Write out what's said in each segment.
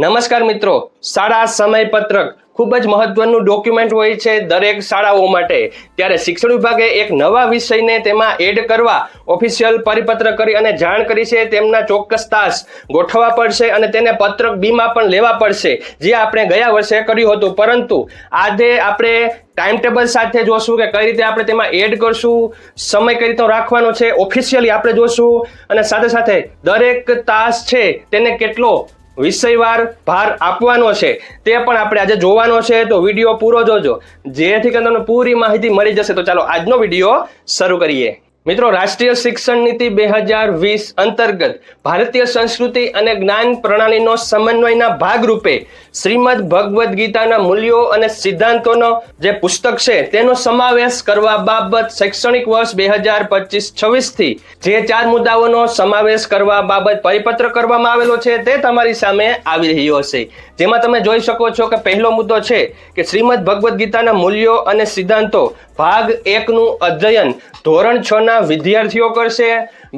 નમસ્કાર મિત્રો. શાળા સમયપત્રક ખૂબ જ મહત્વનું ડોક્યુમેન્ટ હોય છે દરેક શાળાઓ માટે. ત્યારે શિક્ષણ વિભાગે એક નવા વિષયને તેમાં એડ કરવા ઓફિશિયલ પરિપત્ર કરી અને જાણ કરી છે તેમના ચોક્કસ તાસ ગોઠવવા પડશે અને તેને પત્રક બીમાં પણ લેવા પડશે, જે આપણે ગયા વર્ષે કર્યું હતું. પરંતુ આજે આપણે ટાઈમ ટેબલ સાથે જોશું કે કઈ રીતે આપણે તેમાં એડ કરશું, સમય કઈ રીતનો રાખવાનો છે ઓફિશિયલી આપણે જોશું અને સાથે સાથે દરેક તાસ છે તેને કેટલો વિષયવાર ભાર આપવાનો છે. તે પણ આપણે આજે જોવાનો છે, તો વીડિયો પૂરો જોજો. જેથી કરીને તમને પૂરી માહિતી મળી જશે. તો ચાલો આજનો વીડિયો શરૂ કરીએ. મિત્રો, રાષ્ટ્રીય શિક્ષણ નીતિ બે હજાર વીસ અંતર્ગત ભારતીય સંસ્કૃતિ અને જ્ઞાન પ્રણાલીનો સમન્વયના ભાગરૂપે શ્રીમદ ભગવદ્ ગીતાના મૂલ્યો અને સિદ્ધાંતોનો જે પુસ્તક છે, તેનો સમાવેશ કરવા બાબત શૈક્ષણિક વર્ષ બે હજાર પચીસ છવ્વીસથી જે ચાર મુદ્દાઓનો સમાવેશ કરવા બાબત પરિપત્ર કરવામાં આવેલો છે, તે તમારી સામે આવી રહ્યો હશે. જેમાં તમે જોઈ શકો છો કે પહેલો મુદ્દો છે કે શ્રીમદ ભગવદ્ ગીતાના મૂલ્યો અને સિદ્ધાંતો ભાગ એકનું અધ્યયન ધોરણ છ ના વિદ્યાર્થીઓ કરશે.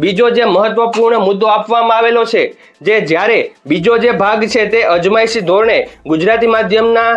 બીજો જે મહત્વપૂર્ણ મુદ્દો આપવામાં આવેલો છે, જે જ્યારે બીજો જે ભાગ છે તે અજમાયશી ધોરણે ગુજરાતી માધ્યમના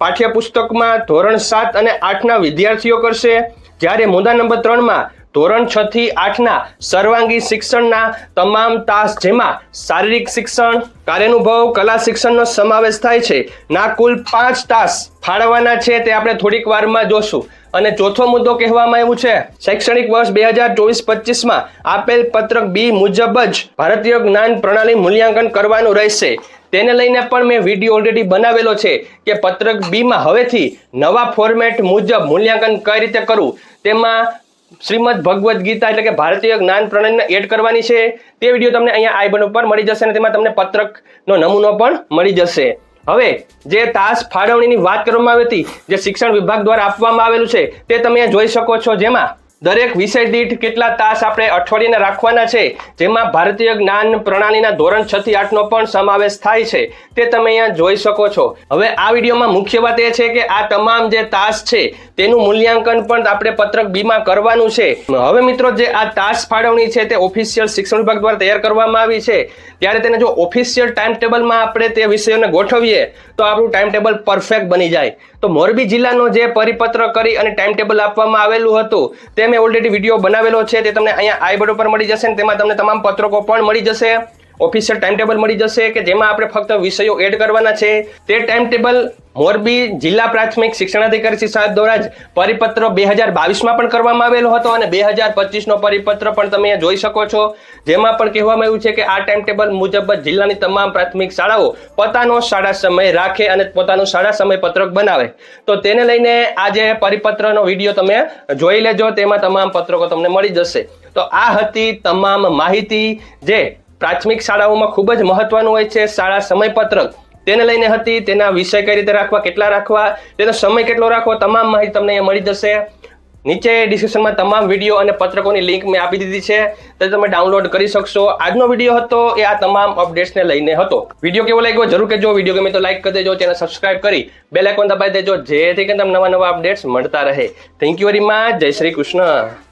પાઠ્યપુસ્તકમાં ધોરણ સાત અને આઠના વિદ્યાર્થીઓ કરશે, જ્યારે મુદ્દા નંબર ત્રણમાં ધોરણ છ થી આઠના સર્વાંગી શિક્ષણના તમામ તાસ જેમાં શારીરિક શિક્ષણ, કાર્યાનુભવ, કલા શિક્ષણનો સમાવેશ થાય છે. ના કુલ પાંચ તાસ ફાળવવાના છે તે આપણે થોડીક વારમાં જોશું. અને ચોથો મુદ્દો કહેવામાં આવ્યું છે. શૈક્ષણિક વર્ષ બે હજાર ચોવીસ પચીસમાં આપેલ પત્રક બી મુજબ જ ભારતીય જ્ઞાન પ્રણાલી મૂલ્યાંકન કરવાનું રહેશે. તેને લઈને પણ મેં વીડિયો ઓલરેડી બનાવેલો છે કે પત્રક બીમાં હવેથી નવા ફોર્મેટ મુજબ મૂલ્યાંકન કઈ રીતે કરવું? તેમાં શ્રીમદ ભગવદ્ ગીતા એટલે કે ભારતીય જ્ઞાન પ્રણાલીને એડ કરવાની છે. તે વીડિયો તમને અહીંયા આઈ બન ઉપર મળી જશે અને તેમાં તમને પત્રકનો નમૂનો પણ મળી જશે. હવે જે તાસ ફાળવણીની વાત કરવામાં આવી હતી, જે શિક્ષણ વિભાગ દ્વારા આપવામાં આવેલું છે, તે તમે જોઈ શકો છો જેમાં દરેક વિષય દીઠ કેટલા તાસ આપણે અઠવાડિયાના રાખવાના છે? જેમાં ભારતીય જ્ઞાન પ્રણાલીના ધોરણ છ થી આઠનો પણ સમાવેશ થાય છે. તે તમે અહીંયા જોઈ શકો છો. હવે આ વિડીયોમાં મુખ્ય વાત એ છે કે આ તમામ જે તાસ છે, તેનું મૂલ્યાંકન પણ આપણે પત્રક બીમાં કરવાનું છે. હવે મિત્રો, જે આ તાસ ફાળવણી છે, તે ઓફિશિયલ શિક્ષણ વિભાગ દ્વારા તૈયાર કરવામાં આવી છે. ત્યારે તેને જો ઓફિશિયલ ટાઈમ ટેબલમાં આપણે તે વિષયોને ગોઠવીએ, તો આપણું ટાઈમ ટેબલ પરફેક્ટ બની જાય. તો મોરબી જિલ્લાનો જે પરિપત્ર કરી અને ટાઈમ ટેબલ આપવામાં આવેલું હતું તે મેં ઓલરેડી વીડિયો બનાવેલો છે, તે તમને અહીંયા આઈ બટન પર મળી જશે તેમાં તમને તમામ પત્રકો પણ મળી જશે. ઓફિશિયલ ટાઈમ ટેબલ મળી જશે કે જેમાં આપણે ફક્ત વિષયો એડ કરવાના છે. તે ટાઈમ ટેબલ મોરબી જિલ્લા પ્રાથમિક શિક્ષણાધિકારી શ્રી સાહેબ દ્વારા જ પરિપત્ર બે હજાર બાવીસમાં પણ કરવામાં આવેલો હતો અને બે હજાર પચીસનો પરિપત્ર પણ તમે જોઈ શકો છો. જેમાં પણ કહેવામાં આવ્યું છે કે આ ટાઈમ ટેબલ મુજબ જિલ્લાની તમામ પ્રાથમિક શાળાઓ પોતાનો શાળા સમય રાખે અને પોતાનું શાળા સમય પત્રક બનાવે. તો તેને લઈને આ જે પરિપત્રનો વીડિયો તમે જોઈ લેજો. તેમાં તમામ પત્રકો તમને મળી જશે. તો આ હતી તમામ માહિતી જે પ્રાથમિક શાળાઓમાં ખૂબ જ મહત્વનું હોય છે શાળા સમયપત્રક. તેને લઈને હતી, તેના વિષય કઈ રીતે રાખવા, કેટલા રાખવા, તેનો સમય કેટલો રાખવો, તમામ માહિતી તમને અહીંયા મળી જશે. નીચે ડિસ્ક્રિપ્શનમાં તમામ વીડિયો અને પત્રકોની લિંક મેં આપી દીધી છે. તો તમે ડાઉનલોડ કરી શકશો. આજનો વીડિયો હતો, એ આ તમામ અપડેટ્સને લઈને હતો. વીડિયો કેવો લાગ્યો? જરૂર કહેજો. વીડિયો ગમે તો લાઈક કરી દેજો, ચેનલ સબસ્ક્રાઇબ કરી બેલ આઇકોન દબાવી દેજો, જેથી કરીને તમને નવા નવા અપડેટ્સ મળતા રહે. થેન્ક યુ વેરી મચ જય શ્રી કૃષ્ણ.